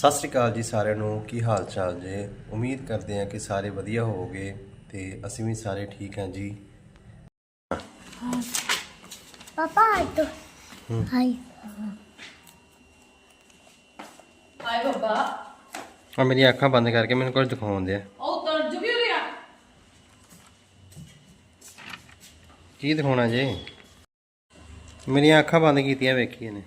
ਸਤਿ ਸ੍ਰੀ ਅਕਾਲ ਜੀ ਸਾਰਿਆਂ ਨੂੰ ਕੀ ਹਾਲ ਚਾਲ ਜੇ? ਉਮੀਦ ਕਰਦੇ ਹਾਂ ਕਿ ਸਾਰੇ ਵਧੀਆ ਹੋਵੋਗੇ ਤੇ ਅਸੀਂ ਵੀ ਸਾਰੇ ਠੀਕ ਹਾਂ ਜੀ। ਪਾਪਾ ਆਟੋ ਹਾਈ ਹਾਏ ਬੱਬਾ ਆ ਮੇਰੀਆਂ ਅੱਖਾਂ ਬੰਦ ਕਰਕੇ ਮੈਨੂੰ ਕੁਝ ਦਿਖਾਉਣ ਦੇ ਉਹ ਤਰਜ ਵੀ ਰਿਹਾ। ਕੀ ਦਿਖਾਉਣਾ ਜੇ? ਮੇਰੀਆਂ ਅੱਖਾਂ ਬੰਦ ਕੀਤੀਆਂ ਵੇਖੀ ਇਹਨੇ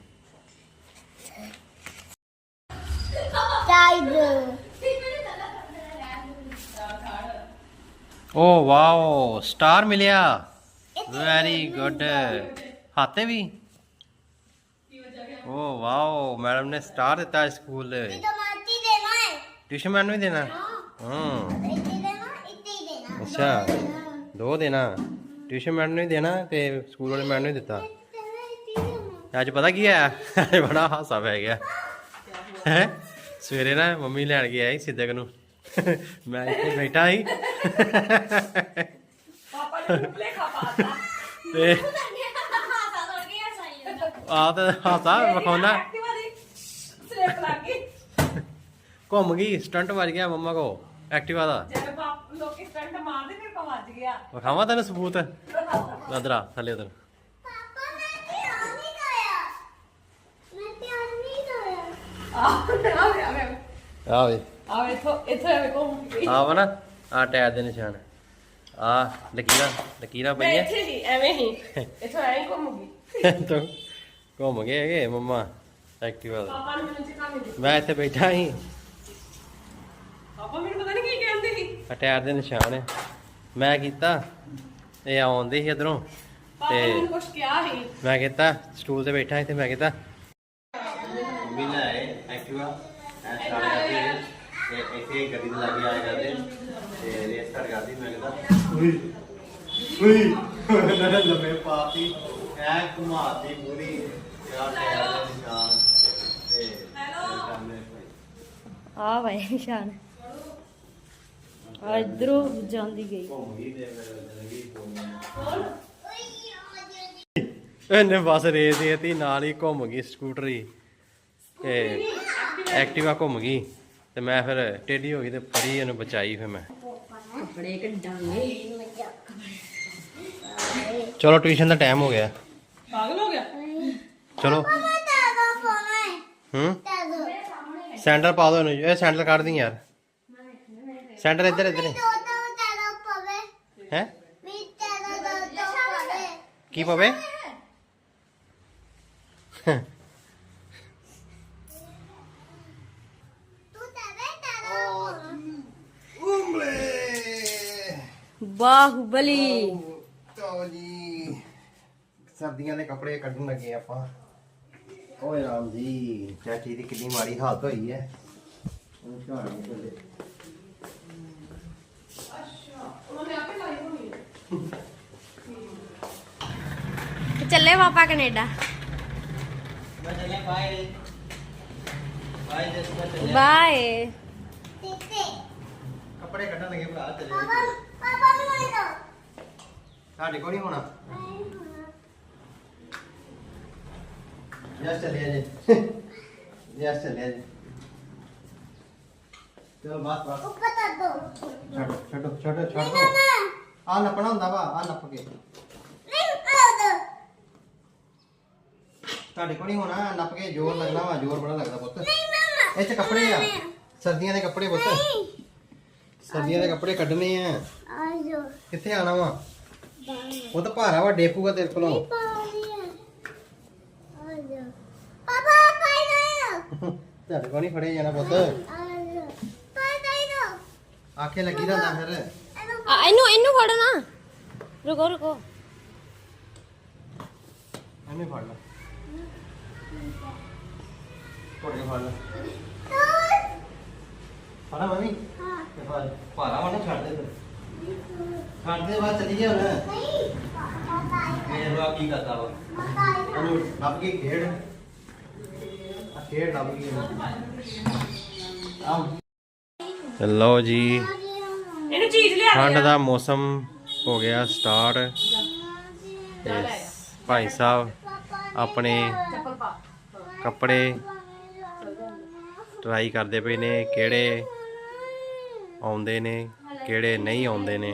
ਓ ਵਾਓ ਸਟਾਰ ਮਿਲਿਆ। ਵੈਰੀ ਗੁੱਡ ਹਾਤੇ ਵੀ। ਓ ਵਾਓ ਮੈਡਮ ਨੇ ਸਟਾਰ ਦਿੱਤਾ ਸਕੂਲ ਟਮਾਟੀ ਦੇਣਾ ਹੈ। ਟਿਊਸ਼ਨ ਮੈਨ ਨੂੰ ਦੇਣਾ। ਹਾਂ। ਦੇਣਾ ਹੀ ਅੱਛਾ। ਦੋ ਦੇਣਾ। ਟਿਊਸ਼ਨ ਮੈਨ ਨੂੰ ਦੇਣਾ ਤੇ ਸਕੂਲ ਵਾਲੇ ਮੈਨ ਨੂੰ ਦਿੱਤਾ। ਅੱਜ ਪਤਾ ਕੀ ਅੱਜ ਬੜਾ ਹਾਸਾ ਪੈ ਗਿਆ। ਹੈ? ਸਵੇਰੇ ਨਾ ਮੰਮੀ ਲੈਣ ਗਿਆ ਸੀ ਸਿੱਧਕ ਨੂੰ। ਮੈਂ ਇੱਥੇ ਬੈਠਾ ਸੀ। ਪਾਪਾ ਨੇ ਮੁੱਲੇ ਖਾ ਪਾਤਾ ਤੇ ਆ। ਤਾਂ ਹਾਸਾ ਵਿਖਾਉਣਾ। ਸਲਿੱਪ ਲੱਗ ਗਈ। ਘੁੰਮ ਗਈ ਸਟੰਟ ਵੱਜ ਗਿਆ ਮੰਮਾ ਕੋ ਐਕਟਿਵਾ ਦਾ। ਲੋਕੀ ਸਟੰਟ ਮਾਰਦੇ ਫਿਰ ਕੋ ਵੱਜ ਗਿਆ। ਵਿਖਾਵਾਂ ਤੈਨੂੰ ਸਬੂਤ? ਅਦਰਾ ਥੱਲੇ ਉਧਰ। ਪਾਪਾ ਮੈਂ ਆ ਇੱਥੋਂ ਇੱਥੇ ਆਵੇ ਘੁੰਮ ਗਈ ਆ ਵਾ ਨਾ ਆ ਟਾਇਰ ਦੇ ਨਿਸ਼ਾਨ। ਆ ਲਕੀਰਾਂ ਲਕੀਰਾਂ ਮੈਂ ਪਈਆਂ। ਇੱਥੇ ਹੀ ਐਵੇਂ ਹੀ। ਇੱਥੋਂ ਐਂ ਹੀ ਘੁੰਮ ਗਈ। ਤੂੰ ਘੁੰਮ ਗਏ ਹੈਗੇ ਮੰਮਾ ਐਕਟਿਵਾ ਦਾ ਪਾਪਾ ਨੇ ਮੈਨੂੰ ਚਿਕਾ ਨਹੀਂ ਮੈਂ ਇੱਥੇ ਬੈਠਾ ਸੀ। ਪਾਪਾ ਮੈਨੂੰ ਪਤਾ ਨਹੀਂ ਕੀ ਕਹਿੰਦੇ ਸੀ। ਆ ਟਾਇਰ ਦੇ ਨਿਸ਼ਾਨ ਹੈ। ਮੈਂ ਕੀਤਾ ਇਹ ਆਉਂਦੇ ਸੀ ਇਧਰੋਂ। ਪਾਪਾ ਨੇ ਤੇ ਮੈਨੂੰ ਕੁਝ ਕਿਹਾ ਸੀ। ਮੈਂ ਕੀਤਾ ਸਟੂਲ ਤੇ ਬੈਠਾ ਸੀ ਤੇ ਮੈਂ ਕੀਤਾ। ਵੀ ਲੈ ਐਕਟਿਵਾ ਐ ਤੇ ਇੱਥੇ ਗੱਡੀ ਦੇ ਲੱਗੇ ਆਇਆ ਕਰਦੇ ਤੇ ਰੇਸ ਕਰ ਕਰਦੀ ਮੈਂ ਕਹਿੰਦਾ ਉਈ ਉਈ ਮੈਂ ਲੰਮੇ ਪਾਤੀ ਐ ਘੁਮਾਤੀ ਪੂਰੀ ਯਾਰ ਟਾਇਰ ਦੇ ਨਿਸ਼ਾਨ ਤੇ ਹੈਲੋ ਆ ਭਾਈ ਨਿਸ਼ਾਨ। ਆ ਇਧਰੋਂ ਜਾਂਦੀ ਗਈ। ਤੇ ਜ਼ਿੰਦਗੀ ਇਹਨੇ ਬਸ ਰੇਸ ਦੇਤੀ ਨਾਲ ਹੀ ਘੁੰਮ ਗਈ ਸਕੂਟਰੀ ਤੇ ਐਕਟਿਵਾ ਘੁੰਮ ਗਈ। ਤੇ ਮੈਂ ਫਿਰ ਟੇਢੀ ਹੋ ਗਈ ਤੇ ਫੜੀ ਇਹਨੂੰ ਬਚਾਈ ਫਿਰ ਮੈਂ। ਕੱਪੜੇ ਕੱਢਾਂਗੇ ਚਲੋ ਟਿਊਸ਼ਨ ਦਾ ਟਾਈਮ ਹੋ ਗਿਆ। ਪਾਗਲ ਹੋ ਗਿਆ? ਚਲੋ। ਹੈ। ਸੈਂਡਲ ਪਾ ਦੋ ਇਹਨੂੰ। ਇਹ ਸੈਂਡਲ ਕੱਢ ਦੀ ਯਾਰ। ਸੈਂਡਲ ਇੱਧਰ ਇੱਧਰ। ਹੈ? ਕੀ ਪਵੇ? ਬਾਹੁਬਲੀ ਤੋ ਜੀ। ਸਰਦੀਆਂ ਦੇ ਕੱਪੜੇ ਕੱਢਣ ਲੱਗੇ ਆਪਾਂ। ਓਏ ਰਾਮ ਜੀ ਚਾਚੀ ਦੀ ਕਿੰਨੀ ਮਾੜੀ ਹਾਲਤ ਹੋਈ ਹੈ। ਉਹ ਨਹੀਂ ਹੋਣੀ ਹੈ ਚੱਲੇ ਪਾਪਾ ਕੈਨੇਡਾ। ਮੈਂ ਬਾਏ ਬਾਏ ਤੇ ਕੱਪੜੇ ਕੱਢਣ ਲੱਗੇ ਭਰਾ ਚੱਲੇ ਸਾਡੇ ਕੋਲ ਨਹੀਂ ਹੋਣਾ। ਜਸ ਚੱਲਿਆ ਜੀ। ਜਸ ਚੱਲਿਆ ਜੀ। ਚਲ ਬਾਤ ਬਾਤ ਉੱਪਰ ਤੱਕ ਦੋ। ਛੱਡੋ ਛੱਡੋ ਛੱਡੋ ਛੱਡ। ਆ ਨੱਪਣਾ ਹੁੰਦਾ ਵਾ ਆ ਨੱਪ ਕੇ। ਤੁਹਾਡੇ ਕੋਲ ਨਹੀਂ ਹੋਣਾ ਨੱਪ ਕੇ ਜ਼ੋਰ ਲੱਗਣਾ ਵਾ ਜ਼ੋਰ ਬੜਾ ਲੱਗਦਾ ਪੁੱਤ। ਇਹ ਚ ਕੱਪੜੇ ਆ। ਸਰਦੀਆਂ ਦੇ ਕੱਪੜੇ ਪੁੱਤ। ਸਰਦੀਆਂ ਦੇ ਕੱਪੜੇ ਕੱਢਣੇ ਆ। ਆ ਜੋ ਕਿੱਥੇ ਆਣਾ ਵਾ? ਉਹ ਤਾਂ ਭਾਰਾ ਵਾ ਡੇਪੂਗਾ ਤੇਰੇ ਕੋਲੋਂ। ਪਾਪਾ ਪਾਈ ਨਾ ਤੁਹਾਡੇ ਕੋਲ ਨਹੀਂ ਫੜੇ ਜਾਣਾ ਪੁੱਤ। ਪਾਈ ਦੋ ਆਖੇ ਲੱਗੀ ਦਾ ਹੁੰਦਾ ਫਿਰ ਇਹਨੂੰ ਆ ਇਹਨੂੰ ਇਹਨੂੰ ਫੜੋ ਨਾ ਰੁਕੋ ਰੁਕੋ। ਇਹਨੂੰ ਫੜ ਲੈ। ਕੋੜੇ ਫੜ ਲੈ। ਫੜਾ ਮੰਮੀ? ਤੇ ਫੜ। ਭਾਰਾ ਵਾ ਨਾ ਛੱਡ ਦੇ ਫਿਰ। ਛੱਡ ਦੇ ਬਾਅਦ ਚਲੀ ਜਾ ਹੁਣ ਲੋ ਕੀ ਕਰਦਾ ਵਾ? ਉਹਨੂੰ ਲੱਭ ਕੇ ਖੇਡ। ਆ ਖੇਡ ਲੱਭ ਗਈ ਆ ਲਓ ਜੀ। ਇਹਨੂੰ ਚੀਜ਼ ਲਿਆ ਠੰਡ ਦਾ ਮੌਸਮ ਹੋ ਗਿਆ ਸਟਾਰਟ। ਤੇ ਭਾਈ ਸਾਹਿਬ ਆਪਣੇ ਕੱਪੜੇ ਟਰਾਈ ਕਰਦੇ ਪਏ ਨੇ ਕਿਹੜੇ ਆਉਂਦੇ ਨੇ। ਕਿਹੜੇ ਨਹੀਂ ਆਉਂਦੇ ਨੇ।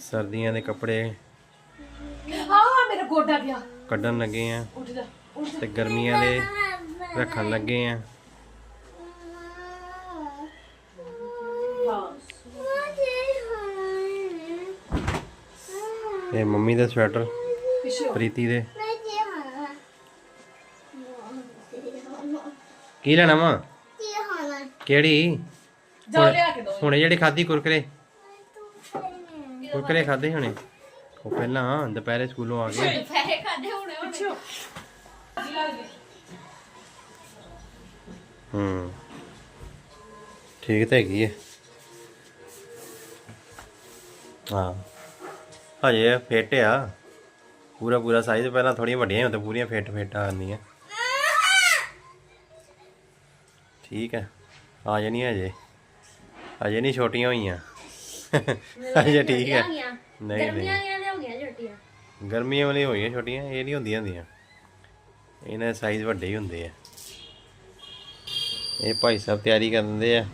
ਸਰਦੀਆਂ ਦੇ ਕੱਪੜੇ ਹਾਂ ਮੇਰਾ ਗੋਡਾ ਗਿਆ ਕੱਢਣ ਲੱਗੇ ਆ ਤੇ ਗਰਮੀਆਂ ਦੇ ਰੱਖਣ ਲੱਗੇ ਆ। ਹਾਂ ਤੇ ਮੰਮੀ ਦੇ ਸਵੈਟਰ। ਪ੍ਰੀਤੀ ਦੇ। ਕੀ ਲੈਣਾ ਵਾ? ਕਿਹੜੀ? ਜਾ ਲਿਆ ਕੇ ਦੋ। ਹੁਣੇ ਜਿਹੜੀ ਖਾਧੀ ਕੁਰਕਰੇ। ਕੁਰਕਰੇ ਖਾਦੇ ਹੁਣੇ। ਉਹ ਪਹਿਲਾਂ ਦੁਪਹਿਰੇ ਸਕੂਲੋਂ ਆ ਗਏ। ਪੈਸੇ ਖਾਦੇ ਹੋਣੇ ਪਿੱਛੇ। ਹੋ। ਜੀ ਲੱਗ ਗਏ ਹੂੰ ਠੀਕ ਤਾਂ ਹੈਗੀ ਹੈ ਹਾਂ। ਹਜੇ ਫਿੱਟ ਆ। ਪੂਰਾ ਪੂਰਾ ਸਾਈਜ਼ ਪਹਿਲਾਂ ਥੋੜੀਆਂ ਵੱਡੀਆਂ ਹੁੰਦੀਆਂ ਪੂਰੀਆਂ ਫਿੱਟ ਫਿੱਟ ਆਉਂਦੀਆਂ ਠੀਕ ਹੈ। ਆ ਜਾਣੀਆਂ ਹਜੇ। ਹਜੇ ਨਹੀਂ ਛੋਟੀਆਂ ਹੋਈਆਂ। ਹਜੇ ਠੀਕ ਹੈ ਨਹੀਂ ਗਰਮੀਆਂ ਹੋ ਗਈਆਂ ਛੋਟੀਆਂ। ਗਰਮੀਆਂ ਵਾਲੀਆਂ ਹੋਈਆਂ ਛੋਟੀਆਂ ਇਹ ਨਹੀਂ ਹੁੰਦੀਆਂ ਹੁੰਦੀਆਂ। ਇਹਨਾਂ ਦੇ ਸਾਈਜ਼ ਵੱਡੇ ਹੀ ਹੁੰਦੇ ਆ। ਇਹ ਭਾਈ ਸਾਹਿਬ ਤਿਆਰੀ ਕਰ ਦਿੰਦੇ ਆ।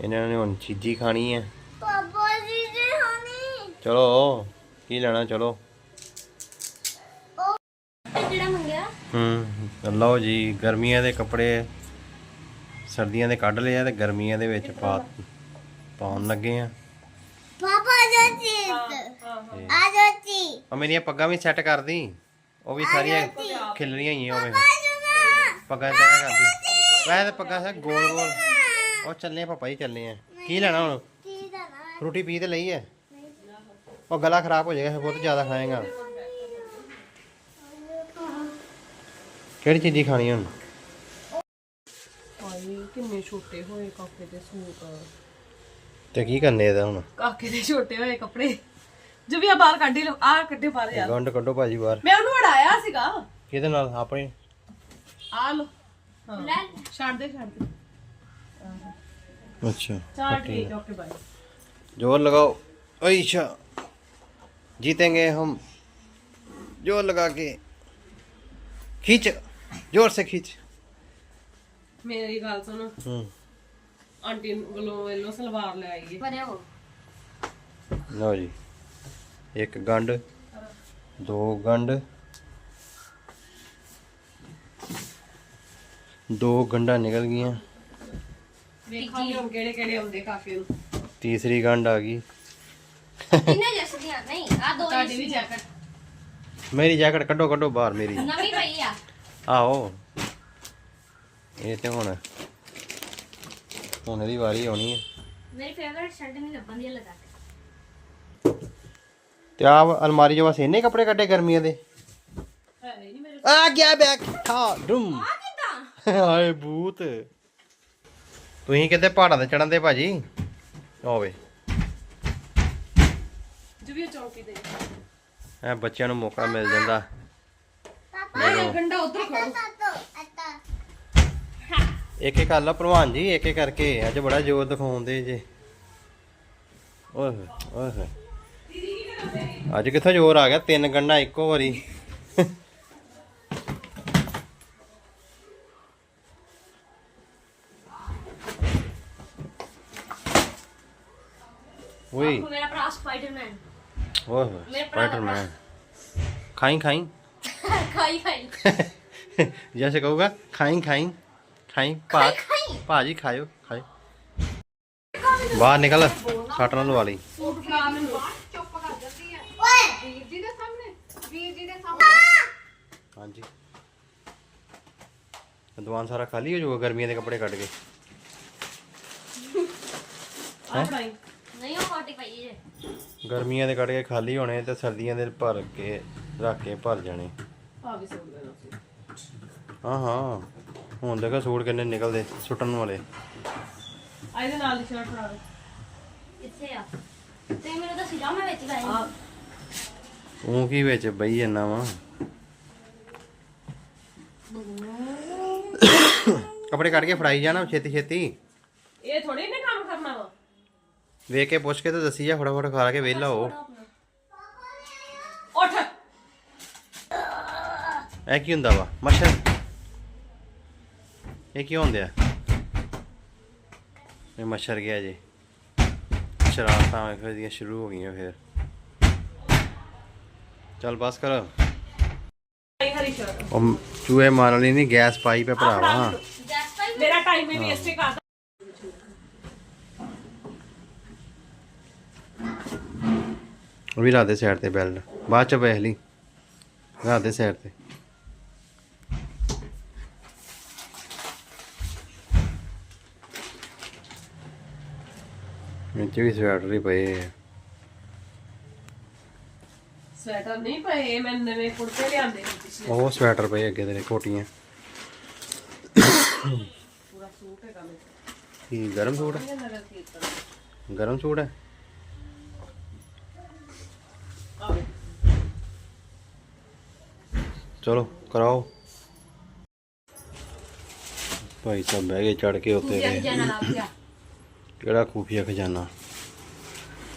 ਇਹਨਾਂ ਨੇ ਹੁਣ ਚੀਜ਼ੀ ਖਾਣੀ ਆ। ਪਾਪਾ ਜੀ ਜੀ ਹਣੀ ਚਲੋ ਕੀ ਲੈਣਾ ਚਲੋ। ਜਿਹੜਾ ਮੰਗਿਆ। ਹੂੰ ਲਓ ਜੀ ਗਰਮੀਆਂ ਦੇ ਕੱਪੜੇ। ਸਰਦੀਆਂ ਦੇ ਕੱਢ ਲਏ ਆ ਤੇ ਗਰਮੀਆਂ ਦੇ ਵਿੱਚ ਪਾ ਪਾਉਣ ਲੱਗੇ ਆ। ਪਾਪਾ ਜੋ ਚੀਜ਼। ਆ ਜੋ ਚੀਜ਼। ਆ ਮੇਰੀਆਂ ਪੱਗਾਂ ਵੀ ਸੈੱਟ ਕਰਦੀ। ਉਹ ਵੀ ਸਾਰੀਆਂ ਖਿਲਰੀਆਂ ਹੀ ਆ ਉਹ ਪੱਗਾਂ ਸੈੱਟ ਕਰਦੀ। ਵੈਸੇ ਤਾਂ ਪੱਗਾਂ ਸਾ ਗੋਲ ਗੋਲ। ਉਹ ਚੱਲੇ ਆ ਪਾਪਾ ਜੀ ਚੱਲੇ ਆ। ਕੀ ਲੈਣਾ ਹੁਣ? ਰੋਟੀ ਪੀ ਤੇ ਲਈ ਹੈ ਉਹ ਗਲਾ ਖਰਾਬ ਹੋ ਜਾਏਗਾ ਬਹੁਤ ਜ਼ਿਆਦਾ ਖਾਏਗਾ। ਕਿਹੜੀ ਚੀਜ਼ ਖਾਣੀ ਹੁਣ? ਹਾਏ ਕਿੰਨੇ ਛੋਟੇ ਹੋਏ ਕਾਕੇ ਦੇ ਸੂਟ ਤੇ ਕੀ ਕਰਨੇ ਇਹਦਾ ਹੁਣ ਕਾਕੇ ਦੇ ਛੋਟੇ ਹੋਏ ਕੱਪੜੇ ਜੋ ਵੀ ਆ ਬਾਹਰ ਕੱਢ ਹੀ ਲਓ ਆ ਕੱਢੇ ਬਾਹਰ ਯਾਰ ਗੰਢ ਕੱਢੋ ਭਾਜੀ ਬਾਹਰ ਮੈਂ ਉਹਨੂੰ ਅੜਾਇਆ ਸੀਗਾ ਕਿਹਦੇ ਨਾਲ ਆਪਣੇ ਆ ਲੋ ਹਾਂ ਛੱਡ ਦੇ ਛੱਡ ਦੇ ਅੱਛਾ ਚਲ ਠੀਕ ਓਕੇ ਬਾਏ जोर लगाओ ऐशा जीतेंगे हम जोर लगा के खींच जोर से खींच ਮੇਰੀ ਗੱਲ ਸੁਣੋ। ਆਂਟੀ ਵੱਲੋਂ ਵੱਲੋਂ ਸਲਵਾਰ ਲੈ ਆਈਏ। ਭਰਿਓ ਲਓ ਜੀ ਇੱਕ ਗੰਢ ਦੋ ਗੰਢ ਦੋ ਗੰਢਾਂ ਨਿਕਲ ਗਈਆਂ। ਵੇਖਾਂਗੇ ਹੁਣ ਕਿਹੜੇ ਕਿਹੜੇ ਆਉਂਦੇ ਕਾਫੀ ਨੂੰ। ਤੀਸਰੀ ਗੰਢ ਆ ਗਈ। ਕਿੰਨੇ ਜਸਦੀਆਂ ਨਹੀਂ ਆ ਦੋ ਤੁਹਾਡੀ ਵੀ ਜੈਕਟ। ਮੇਰੀ ਜੈਕਟ ਕੱਢੋ ਕੱਢੋ ਬਾਹਰ ਮੇਰੀ। ਨਵੀਂ ਪਈ ਆ। ਆਹੋ। ਇਹ ਤੇ ਹੁਣ ਹੁਣ ਇਹਦੀ ਵਾਰੀ ਆਉਣੀ ਹੈ ਮੇਰੀ ਫੇਵਰਿਟ ਸ਼ਰਟ ਨਹੀਂ ਲੱਭਣ ਦੀ ਲਗਾ ਤੇ ਆ ਅਲਮਾਰੀ 'ਚੋਂ ਬਸ ਇੰਨੇ ਕੱਪੜੇ ਕੱਢੇ ਗਰਮੀਆਂ ਦੇ? ਹੈ ਹੀ ਨਹੀਂ ਮੇਰੇ ਆ ਗਿਆ ਬੈਗ ਠਾ ਡੂਮ। ਹਾਏ ਭੂਤ ਤੁਸੀਂ ਕਿਤੇ ਪਹਾੜਾਂ ਤੇ ਚੜਨ ਦੇ ਭਾਜੀ? ਹੋਵੇ ਜੋ ਵੀ ਚੌਂਕੀ ਤੇ। ਐ ਬੱਚਿਆਂ ਨੂੰ ਮੌਕਾ ਮਿਲ ਜਾਂਦਾ। ਨਹੀਂ ਗੰਡਾ ਉਧਰ ਖੜੋ ਇੱਕ ਇੱਕ ਹੱਲਾ ਪ੍ਰਵਾਨ ਜੀ ਇੱਕ ਇੱਕ ਕਰਕੇ ਅੱਜ ਬੜਾ ਜ਼ੋਰ ਦਿਖਾਉਂਦੇ ਜੇ। ਓਏ ਹੋਏ, ਓਏ। ਹੋਏ। ਅੱਜ ਕਿੱਥੋਂ ਜ਼ੋਰ ਆ ਗਿਆ? ਤਿੰਨ ਗੰਢਾਂ ਇੱਕੋ ਵਾਰੀ। ਓਏ। ਮੇਰਾ ਭਰਾ ਸਪਾਈਡਰਮੈਨ। ਓਏ ਸਪਾਈਡਰਮੈਨ। ਖਾਈ ਖਾਈ। ਖਾਈ ਖਾਈ। ਜੈਸੇ ਕਹੂਗਾ ਖਾਈ ਖਾਈ। ਖਾਈ ਭਾ ਭਾਜੀ ਖਾਇਓ ਖਾਇਓ। ਬਾਹਰ ਨਿਕਲ ਸੱਟ ਨਾਲ ਲਵਾ ਲਈ। ਸੂਟ ਫੜਾ ਮੈਨੂੰ। ਓਏ। ਵੀਰ ਜੀ ਦੇ ਸਾਹਮਣੇ ਵੀਰ ਜੀ ਦੇ ਹਾਂਜੀ। ਦੁਕਾਨ ਸਾਰਾ ਖਾਲੀ ਹੋ ਜਾਊਗਾ ਗਰਮੀਆਂ ਦੇ ਕੱਪੜੇ ਕੱਢ ਕੇ। ਆ ਫੜਾਈ ਨਹੀਂ ਉਹ ਕੋਟੀ ਪਈ ਜੇ। ਗਰਮੀਆਂ ਦੇ ਕੱਢ ਕੇ ਖਾਲੀ ਹੋਣੇ ਤੇ ਸਰਦੀਆਂ ਦੇ ਭਰ ਕੇ ਰੱਖ ਕੇ ਭਰ ਜਾਣੇ। ਆ ਵੀ ਸੂਟ ਦੇ ਦੋ ਸੀ ਹਾਂ ਹਾਂ। ਹੁਣ ਦੇਖੋ ਸੂਟ ਕਿੰਨੇ ਨਿਕਲਦੇ ਸੁੱਟਣ ਵਾਲੇ। ਆ ਇਹਦੇ ਨਾਲ ਦੀ ਸ਼ਰਟ ਫੜਾ ਦੇ ਕਿੱਥੇ ਆ। ਤੇ ਮੈਨੂੰ ਤਾਂ ਸਿਰਾ ਮੈਂ ਵਿੱਚ ਗਾਈ ਆ ਉਹ ਕੀ ਵਿੱਚ ਬਈ ਜੰਨਾ ਵਾ? ਕੱਪੜੇ ਕੱਢ ਕੇ ਫੜਾਈ ਜਾਣਾ ਛੇਤੀ ਛੇਤੀ। ਇਹ ਥੋੜੀ ਨੇ ਕੰਮ ਕਰਨਾ ਵਾ। ਵੇਖ ਕੇ ਪੁੱਛ ਕੇ ਤੇ ਦੱਸੀ ਜਾ ਫਟਾਫਟ ਖਾ ਕੇ ਵਿਹਲਾ ਹੋ। ਉੱਠ। ਇਹ ਕੀ ਹੁੰਦਾ ਵਾ? ਮੱਛਰ। ਇਹ ਕੀ ਹੁੰਦੇ ਆ? ਇਹ ਮੱਛਰ ਗਿਆ ਜੀ। ਸ਼ਰਾਰਤਾਂ ਵੇਖੋ ਇਹਦੀਆਂ ਸ਼ੁਰੂ ਹੋ ਗਈਆਂ ਫਿਰ। ਚੱਲ ਬਸ ਕਰ। ਉਹ ਚੂਹੇ ਮਾਰਨ ਲਈ ਨਹੀਂ ਗੈਸ ਪਾਈ ਪੇ ਭਰਾਵਾ। ਮੇਰਾ ਟਾਈਮ ਹੀ। ਵੇਸਟ ਕਰਦਾ ਉਹ ਵੀ ਰਾਦੇ ਸਾਈਡ ਤੇ ਬੈਲਟ। ਬਾਅਦ ਚ ਵੇਖ ਲਈ। ਰਾਦੇ ਸਾਈਡ ਤੇ। ਵਿੱਚ ਵੀ ਸਵੈਟਰ ਹੀ ਪਏ ਆ। ਸਵੈਟਰ ਨਹੀਂ ਪਏ ਮੈਂ ਨਵੇਂ ਕੁੜਤੇ ਲਿਆਂਦੇ ਸੀ ਪਿਛਲੇ। ਉਹ ਸਵੈਟਰ ਪਏ ਅੱਗੇ ਤੇਰੇ ਕੋਟੀਆਂ। ਪੂਰਾ ਸੂਟ ਹੈਗਾ ਮੇਰੇ ਕੀ ਗਰਮ ਸੂਟ ਹੈ ਕੋਲ ਨਗਰ ਕੀਰਤਨ ਗਰਮ ਸੂਟ ਹੈ ਆਵੇ ਚਲੋ ਕਰਾਓ। ਭਾਈ ਸਾਹਿਬ ਬਹਿ ਗਏ ਚੜ ਕੇ ਉੱਤੇ ਜਨ ਗਿਆ ਕਿਹੜਾ ਖੂਫੀਆ ਖਜ਼ਾਨਾ?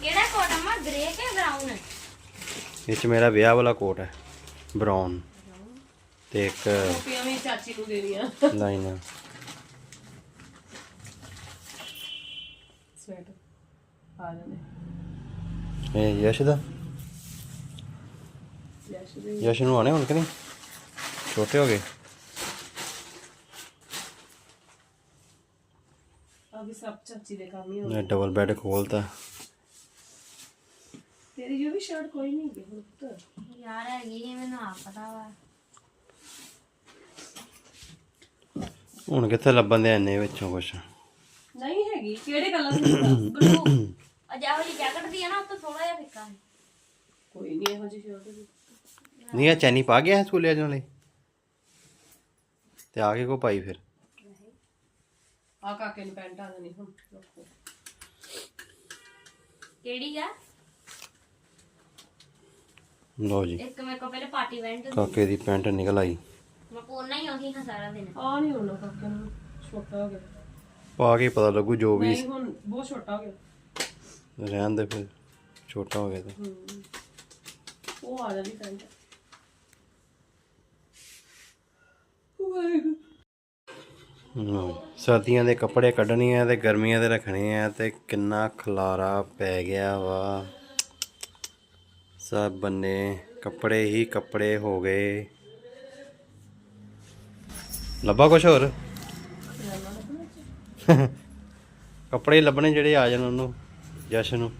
ਕਿਹੜਾ ਕੋਟ ਅਮਾ ਗ੍ਰੇ ਕਿ ਬ੍ਰਾਊਨ ਇਹ ਚ ਮੇਰਾ ਵਿਆਹ ਵਾਲਾ ਕੋਟ ਹੈ ਬਰਾਊਨ ਤੇ ਇੱਕ ਕੋਪੀਆਂ ਵੀ ਚਾਚੀ ਨੂੰ ਦੇਣੀਆਂ ਲਾਈਨ ਸਵੈਟਰ। ਆ ਜਾਣੇ ਇਹ ਯਸ਼ ਦਾ? ਯਸ਼ ਦੇ ਯਸ਼ ਨੂੰ ਆਣੇ ਹੁਣ ਕਿ ਨਹੀਂ? ਛੋਟੇ ਹੋ ਗਏ? ਆ ਵੀ ਸਭ ਚਾਚੀ ਦੇ ਕੰਮ ਹੀ ਹੋ ਇਹ ਡਬਲ ਬੈੱਡ ਖੋਲਤਾ। ਤੇਰੀ ਜੋ ਵੀ ਸ਼ਰਟ ਕੋਈ ਨਹੀਂ ਗੀ ਹੁਣ ਪੁੱਤ। ਯਾਰ ਹੈਗੀ ਮੈਨੂੰ ਆ ਪਤਾ ਵਾ। ਹੁਣ ਕਿੱਥੇ ਲੱਭਣ ਦੇ ਇੰਨੇ ਵਿੱਚੋਂ ਕੁਛ? ਨਹੀਂ ਹੈਗੀ ਕਿਹੜੇ ਕਲਰ ਦੀ ਬਲੂ। ਅਜਾ ਵਾਲੀ ਜੈਕਟ ਦੀ ਹੈ ਨਾ ਉਹ ਤੋਂ ਥੋੜਾ ਜਿਹਾ ਫਿੱਕਾ ਹੈ। ਕੋਈ ਨਹੀਂ ਇਹੋ ਜਿਹੀ ਸ਼ਰਟ ਦੀ। ਨਹੀਂ ਇਹ ਚੈਨੀ ਪਾ ਗਿਆ ਸਕੂਲੇ ਜਾਣ ਲਈ? ਤੇ ਆ ਕੇ ਕੋ ਪਾਈ ਫਿਰ? ਆ ਕਾਕੇ ਨੂੰ ਪੈਂਟ ਆ ਜਾਣੀ ਹੁਣ ਰੱਖੋ। ਕਿਹੜੀ ਆ? ਲਓ ਜੀ। ਇੱਕ ਮੇਰੇ ਕੋਲ ਪਹਿਲੇ ਪਾਰਟੀ ਵੈਂਟ ਕਾਕੇ ਦੀ ਪੈਂਟ ਨਿਕਲ ਆਈ। ਮੈਂ ਪੋਨਾ ਹੀ ਉਹੀ ਹਾਂ ਸਾਰਾ ਦਿਨ। ਆ ਨਹੀਂ ਹੋਣਾ ਕਾਕੇ ਨੂੰ ਛੋਟਾ ਹੋ ਗਿਆ। ਪਾ ਕੇ ਪਤਾ ਲੱਗੂ ਜੋ ਵੀ ਨਹੀਂ ਹੁਣ ਬਹੁਤ ਛੋਟਾ ਹੋ ਗਿਆ। ਰਹਿਣ ਦੇ ਫਿਰ ਛੋਟਾ ਹੋ ਗਿਆ ਤੇ। ਉਹ ਆ ਜਾਂਦੀ ਪੈਂਟ। ਵਾਹਿਗੁਰੂ। ਸਰਦੀਆਂ ਦੇ ਕੱਪੜੇ ਕੱਢਣੇ ਆ ਤੇ ਗਰਮੀਆਂ ਦੇ ਰੱਖਣੇ ਆ ਤੇ ਕਿੰਨਾ ਖਲਾਰਾ ਪੈ ਗਿਆ ਵਾ। ਸਭ ਬੰਨੇ ਕੱਪੜੇ ਹੀ ਕੱਪੜੇ ਹੋ ਗਏ। ਲੱਭਾ ਕੁਛ ਹੋਰ? ਕੱਪੜੇ ਲੱਭਣੇ ਜਿਹੜੇ ਆ ਜਾਣ ਉਹਨੂੰ ਜਸ਼ਨ ਨੂੰ।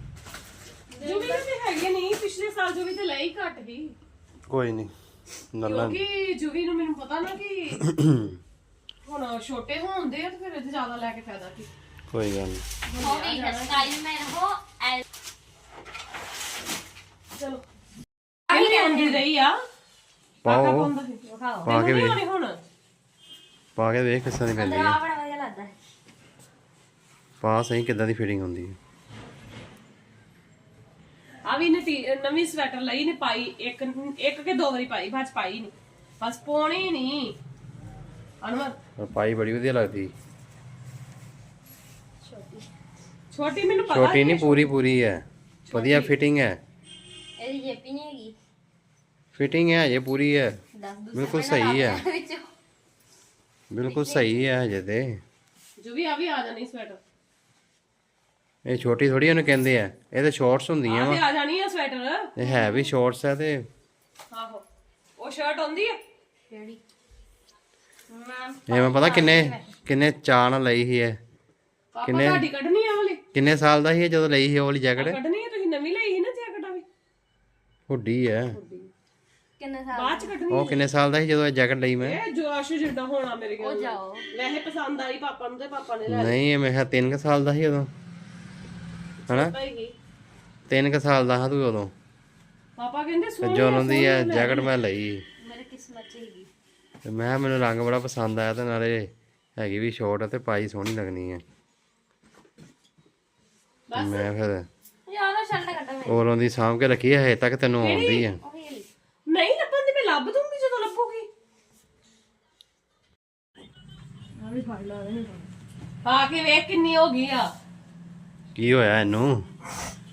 ਜੋ ਵੀ ਤੇ ਹੈਗੇ ਨਹੀਂ ਪਿਛਲੇ ਸਾਲ ਜੋ ਵੀ ਤੇ ਲਈ ਘੱਟ ਹੀ ਕੋਈ ਨਹੀਂ ਨੱਲਾ ਕਿਉਂਕਿ ਜੁਵੀ ਨੂੰ ਮੈਨੂੰ ਪਤਾ ਨਾ ਕਿ ਹੁਣ ਛੋਟੇ ਹੁੰਦੇ ਆ ਤੇ ਫਿਰ ਇਹਦੇ ਜ਼ਿਆਦਾ ਲੈ ਕੇ ਫਾਇਦਾ ਕੀ? ਕੋਈ ਗੱਲ ਨਹੀਂ ਹੋ ਗਈ ਹੈ ਸਟਾਈਲ ਮੈਂ ਹੋ ਐ ਚਲੋ। ਆਹੀ ਆਉਂਦੀ ਰਹੀ ਆ। ਪਾਓ ਪਾਉਂਦਾ ਸੀ। ਪਾ ਕੇ ਨਹੀਂ ਵੇਖ। ਹੋਣੀ ਪਾ ਕੇ ਵੇਖ ਕਿਸ ਤਰ੍ਹਾਂ ਦੀ ਪੈਂਦੀ ਹੈ ਆ। ਬੜਾ ਵਧੀਆ ਲੱਗਦਾ। ਹੈ ਪਾ ਸਹੀ ਕਿੱਦਾਂ ਦੀ ਫਿਟਿੰਗ ਹੁੰਦੀ ਹੈ ਆ ਵੀ ਨੇ ਟੀ- ਨਵੀਂ ਸਵੈਟਰ ਲਈ ਨੇ ਪਾਈ ਇੱਕ ਇੱਕ ਕੇ ਦੋ ਵਾਰੀ ਪਾਈ ਬਾਅਦ ਚ ਪਾਈ ਨਹੀਂ ਬਸ ਪਾਉਣੀ ਨਹੀਂ ਅਨਵਰ ਪਾਈ ਬੜੀ ਵਧੀਆ ਲੱਗਦੀ। ਛੋਟੀ ਮੈਨੂੰ ਪਤਾ ਛੋਟੀ ਨਹੀਂ ਪੂਰੀ ਪੂਰੀ ਹੈ। ਵਧੀਆ ਫਿਟਿੰਗ ਹੈ। ਇਹਦੀ ਜੇਪੀ ਨਹੀਂ ਹੈਗੀ। ਫਿਟਿੰਗ ਹੈ ਹਜੇ ਪੂਰੀ ਹੈ। ਬਿਲਕੁਲ ਸਹੀ ਹੈ। ਬਿਲਕੁਲ ਸਹੀ ਹੈ ਹਜੇ ਤੇ। ਜੋ ਵੀ ਆ ਵੀ ਆ ਜਾਣੀ ਸਵੈਟਰ ਇਹ ਛੋਟੀ ਥੋੜੀ ਉਹਨੂੰ ਕਹਿੰਦੇ ਆ। ਇਹ ਤੇ ਸ਼ਾਰਟਸ ਹੁੰਦੀਆਂ ਆ ਵਾ ਆ ਜਾਣੀ ਆ ਸਵੈਟਰ ਇਹ ਹੈ ਵੀ ਸ਼ਾਰਟਸ ਹੈ ਤੇ। ਆਹੋ। ਉਹ ਸ਼ਰਟ ਆਉਂਦੀ ਆ? ਕਿਹੜੀ? ਇਹ ਮੈਂ ਪਤਾ ਕਿੰਨੇ ਕਿੰਨੇ ਨਾਲ ਲਈ ਸੀ ਇਹ। ਪਾਪਾ ਕਿੰਨੇ? ਤੁਹਾਡੀ ਕੱਢਣੀ ਆ ਵਾਲੀ? ਕਿੰਨੇ ਸਾਲ ਦਾ ਸੀ ਇਹ ਜਦੋਂ ਲਈ ਸੀ ਉਹ ਵਾਲੀ ਜੈਕਟ? ਕੱਢਣੀ ਆ ਤੁਸੀਂ ਨਵੀਂ ਲਈ ਸੀ ਨਾ ਜੈਕਟ ਆ ਵੀ? ਹੁੱਡੀ ਹੈ ਕਿੰਨੇ ਸਾਲ ਬਾਅਦ ਚ ਕੱਢਣੀ ਉਹ ਕਿੰਨੇ ਸਾਲ ਦਾ ਸੀ ਜਦੋਂ ਇਹ ਜੈਕਟ ਲਈ ਮੈਂ? ਇਹ ਜੋਸ਼ ਜਿੱਦਾਂ ਹੋਣਾ ਮੇਰੇ ਕੋਲ ਉਹ ਜਾਓ। ਵੈਸੇ ਪਸੰਦ ਆਈ ਪਾਪਾ ਨੂੰ ਤੇ ਪਾਪਾ ਨੇ ਲੈ ਨਹੀਂ ਇਹ ਮੈਂ ਕਿਹਾ ਤਿੰਨ ਕੁ ਸਾਲ ਦਾ ਸੀ ਉਦੋਂ। ਹਨਾ? ਲਈ ਤਿੰਨ ਕੁ ਸਾਲ ਦਾ ਹਾਂ ਤੂੰ ਉਦੋਂ। ਪਾਪਾ ਕਹਿੰਦੇ ਤੇ ਸੋਹਣੀ ਜਦੋਂ ਦੀ ਇਹ ਜੈਕਟ ਮੈਂ ਲਈ। ਮੇਰੇ ਕਿਸਮਤ ਚ ਹੈਗੀ ਤੇ ਮੈਂ ਕਿਹਾ ਮੈਨੂੰ ਰੰਗ ਬੜਾ ਪਸੰਦ ਆਇਆ ਤੇ ਨਾਲੇ ਹੈਗੀ ਵੀ ਸ਼ਾਰਟ ਤੇ ਪਾਈ ਸੋਹਣੀ ਲੱਗਣੀ ਹੈ ਮੈਂ ਫਿਰ ਯਾਰ ਕੱਢਾਂ ਮੈਂ ਉਦੋਂ ਦੀ ਸਾਂਭ ਕੇ ਰੱਖੀ ਹੈ ਹਜੇ ਤੱਕ ਤੈਨੂੰ ਆਉਂਦੀ ਹੈ ਉਹੀ ਨਹੀਂ ਲੱਭਣ ਦੀ ਮੈਂ ਲੱਭ ਦੂੰਗੀ ਜਦੋਂ ਲੱਭੂਗੀ। ਪਾ ਕੇ ਵੇਖ ਕਿੰਨੀ ਹੋ ਗਈ ਆ। ਕੀ ਹੋਇਆ ਇਹਨੂੰ?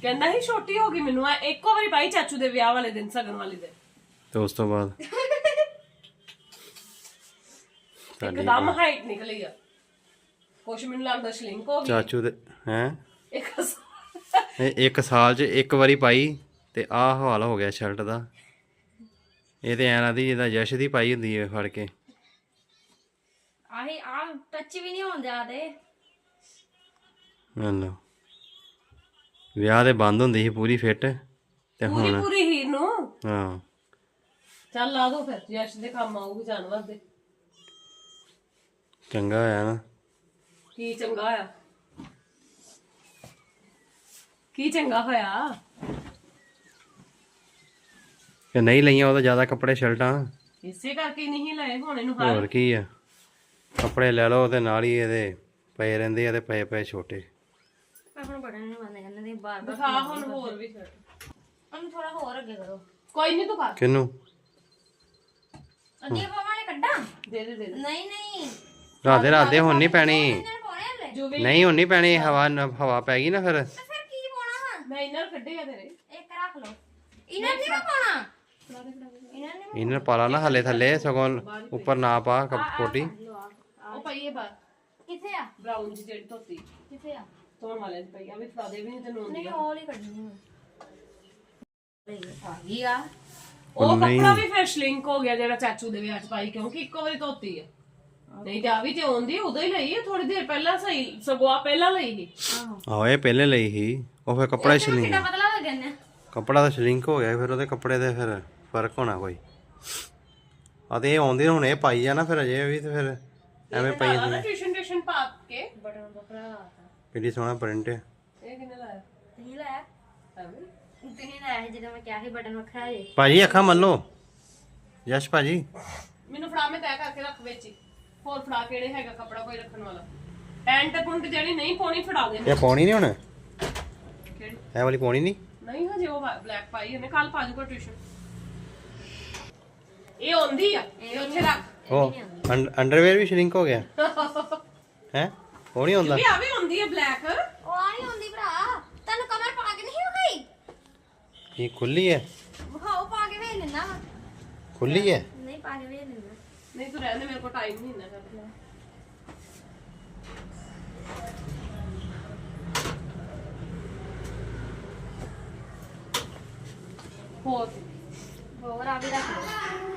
ਕਹਿੰਦਾ ਸੀ ਛੋਟੀ ਹੋ ਗਈ ਮੈਨੂੰ। ਆ ਇੱਕੋ ਵਾਰੀ ਪਾਈ ਚਾਚੂ ਦੇ ਵਿਆਹ ਵਾਲੇ ਦਿਨ ਸਗਨ ਵਾਲੇ ਦਿਨ। ਤੇ ਉਸ ਤੋਂ ਬਾਅਦ? ਸਾਡੀ ਇੱਕਦਮ ਹਾਈਟ ਨਿਕਲੀ ਆ। ਕੁਛ ਮੈਨੂੰ ਲੱਗਦਾ ਸ਼ਲਿੰਕ ਹੋ ਗਈ। ਚਾਚੂ ਦੇ ਹੈ? ਇੱਕ ਇੱਕ ਸਾਲ 'ਚ ਇੱਕ ਵਾਰੀ ਪਾਈ ਤੇ ਆਹ ਹਾਲ ਹੋ ਗਿਆ ਸ਼ਰਟ ਦਾ। ਇਹ ਤੇ ਐਂ ਲੱਗਦੀ ਜਿਹਦਾ ਯਸ਼ ਦੀ ਪਾਈ ਹੁੰਦੀ ਹੈ ਫੜ ਕੇ। ਆਹੀ ਆ ਟੱਚ ਵੀ ਨਹੀਂ ਹੋਣ ਦਿਆਦੇ ਲੋ ਵਿਆਹ ਦੇ ਬੰਦ ਹੁੰਦੀ ਸੀ ਪੂਰੀ ਫਿੱਟ ਤੇ ਪੂਰੀ ਹੁਣ ਪੂਰੀ ਹੀਰ ਨੂੰ? ਹਾਂ। ਚੱਲ ਲਾ ਦੋ ਫਿਰ ਯਸ਼ ਦੇ ਕੰਮ ਆਊਗੀ ਜਾਨਵਰ ਦੇ। ਚੰਗਾ ਹੋਇਆ ਨਾ। ਕੀ ਚੰਗਾ ਹੋਇਆ? ਕੀ ਚੰਗਾ ਹੋਇਆ? ਕਿ ਨਹੀਂ ਲਈਆਂ ਉਹਦਾ ਜ਼ਿਆਦਾ ਕੱਪੜੇ ਸ਼ਰਟਾਂ। ਇਸੇ ਕਰਕੇ ਨਹੀਂ ਲਏ ਹੁਣ ਇਹਨੂੰ ਹਰ ਹੋਰ। ਕੀ ਆ? ਕੱਪੜੇ ਲੈ ਲਓ ਤੇ ਨਾਲ ਹੀ ਇਹਦੇ ਪਏ ਰਹਿੰਦੇ ਆ ਤੇ ਪਏ ਪਏ ਛੋਟੇ। ਹੁਣ ਬਟਨ ਨੂੰ ਬੰਦ ਕਰਨ ਦੀ ਬਾਰ ਬਾਰ ਦਿਖਾ ਹੁਣ ਹੋਰ ਵੀ ਫਿਰ ਉਹਨੂੰ ਥੋੜਾ ਹੋਰ ਅੱਗੇ ਕਰੋ। ਕੋਈ ਨਹੀਂ ਤੂੰ ਕਰ। ਕਿਨੂੰ ਅੱਗੇ ਪਾਵਾਂ ਨੇ ਕੱਢਾਂ? ਦੇ ਦੇ ਦੇ ਦੇ। ਨਹੀਂ ਨਹੀਂ। ਰਾਦੇ ਰਾਦੇ ਹੁਣ ਨਹੀਂ ਪੈਣੀ। ਨਹੀਂ ਹੁਣ ਨਹੀਂ ਪੈਣੀ ਹਵਾ ਨ- ਹਵਾ ਪੈ ਗਈ ਨਾ ਫਿਰ। ਫਿਰ ਕੀ ਪਾਉਣਾ ਹਾਂ ਮੈਂ ਇਹਨਾਂ ਨੂੰ ਕੱਢੇ ਆ ਤੇਰੇ। ਇੱਕ ਰੱਖ ਲਓ। ਇਹਨਾਂ ਨੇ ਨਹੀਂ ਪਾਉਣਾ? ਇਹਨਾਂ ਨੇ ਇਹਨਾਂ ਪਾਲਾ ਨਾ ਹਲੇ ਥੱਲੇ ਸਗੋਂ ਉੱਪਰ ਨਾ ਪਾ ਕੱਪ- ਕੋਟੀ। ਉਹ ਪਈ ਹੈ ਬਾਹਰ। ਕਿੱਥੇ ਆ? ਬਰਾਊਨ ਜਿਹੜੀ ਧੋਤੀ। ਕਿੱਥੇ ਆ? ਧੋਣ ਵਾਲੇ ਦੀ ਪਈ ਆ ਵੀ ਫੜਾ ਦੇ ਵੀ ਨਹੀਂ ਤੈਨੂੰ ਆਉਂਦੀ ਨਹੀਂ ਆ ਹੌਲੀ ਕੱਢਣੀ ਹੁਣ ਆ ਗਈ ਆ। ਉਹ ਕੱਪੜਾ ਵੀ ਫਿਰ ਸ਼ਲਿੰਕ ਹੋ ਗਿਆ ਜਿਹੜਾ ਚਾਚੂ ਦੇ ਵਿਆਹ ਚ ਪਾਈ ਕਿਉਂਕਿ ਇੱਕੋ ਵਾਰੀ ਧੋਤੀ ਆ। ਨਹੀਂ ਤੇ ਆ ਵੀ ਤੇ ਆਉਂਦੀ ਉਦੋਂ ਹੀ ਲਈ ਆ ਥੋੜੀ ਦੇਰ ਪਹਿਲਾਂ ਸਹੀ ਸਗਵਾ ਪਹਿਲਾਂ ਲਈ ਸੀ। ਆਹੋ। ਇਹ ਪਹਿਲੇ ਲਈ ਸੀ। ਉਹ ਫਿਰ ਕੱਪੜਾ ਛਲਿੰਕ ਕਿੰਨਾ ਪਤਲਾ ਹੋ ਗਿਆ ਨੇ ਕੱਪੜਾ ਤਾਂ ਸ਼ਲਿੰਕ ਹੋ ਗਿਆ ਫਿਰ ਉਹਦੇ ਕੱਪੜੇ ਦੇ ਫਿਰ ਫ਼ਰਕ ਹੋਣਾ ਕੋਈ। ਆ ਤੇ ਇਹ ਆਉਂਦੇ ਹੁਣ ਇਹ ਪਾਈ ਜਾਣਾ ਫਿਰ ਅਜੇ ਵੀ ਤੇ ਫਿਰ ਐਵੇਂ ਪਈ ਨਾ ਟਿਊਸ਼ਨ ਟਿਊਸ਼ਨ ਪਾ ਕੇ? ਬਟਨ ਭਰਾ ਕਿੰਨੀ ਸੋਹਣਾ ਪ੍ਰਿੰਟ ਹੈ। ਇਹ ਕਿੰਨੇ ਲਾਇਆ? ਤੁਸੀਂ ਲਾਇਆ? ਐਵੇਂ ਤੁਸੀਂ ਲਾਇਆ ਸੀ ਜਦੋਂ ਮੈਂ ਕਿਹਾ ਸੀ ਬਟਨ ਵੱਖਰਾ ਜੇ। ਭਾਜੀ ਅੱਖਾਂ ਮੰਨੋ ਯਸ਼ ਭਾਜੀ। ਮੈਨੂੰ ਫੜਾ ਮੈਂ ਤੈਅ ਕਰਕੇ ਰੱਖ ਵਿੱਚ ਹੀ। ਹੋਰ ਫੜਾ ਕਿਹੜੇ ਹੈਗਾ ਕੱਪੜਾ ਕੋਈ ਰੱਖਣ ਵਾਲਾ। ਪੈਂਟ ਪੁੰਟ ਜਿਹੜੀ ਨਹੀਂ ਪਾਉਣੀ ਫੜਾ ਦੇ। ਇਹ ਪਾਉਣੀ ਨਹੀਂ ਹੁਣ? ਕਿਹੜੀ? ਇਹ ਵਾਲੀ ਪਾਉਣੀ ਨਹੀਂ? ਨਹੀਂ ਹਜੇ ਉਹ ਬਲੈਕ ਪਾਈ ਉਹਨੇ। ਕੱਲ ਪਾ ਜੂਗਾ ਟਿਊਸ਼ਨ ਇਹ ਆਉਂਦੀ ਆ। ਇਹ ਉੱਥੇ ਰੱਖ। ਉਹ ਅੰਡਰਵੇਅਰ ਵੀ ਸ਼ਰਿੰਕ ਹੋ ਗਿਆ। ਹੈ? ਉਹ ਨਹੀਂ ਹੁੰਦਾ ਵੀ ਆ ਵੀ ਆਉਂਦੀ ਆ ਬਲੈਕ ਉਹ ਆ ਨਹੀਂ ਹੁੰਦੀ ਭਰਾ। ਤੈਨੂੰ ਕਮਰ ਪਾ ਕੇ ਨਹੀਂ ਵਿਖਾਈ? ਇਹ ਖੁੱਲੀ ਹੈ। ਵਿਖਾਓ ਪਾ ਕੇ ਵੇਖ ਲੈਣਾ ਖੁੱਲੀ ਹੈ? ਨਹੀਂ ਪਾ ਕੇ ਵੇਖ ਲੈਣਾ ਨਹੀਂ, ਤੂੰ ਰਹਿੰਦੇ ਮੇਰੇ ਕੋਲ ਟਾਈਮ ਨਹੀਂ ਇੰਨਾ ਕਰਦਾ ਹੋਰ? ਹੋਰ ਆ ਵੀ ਰੱਖ ਲਓ।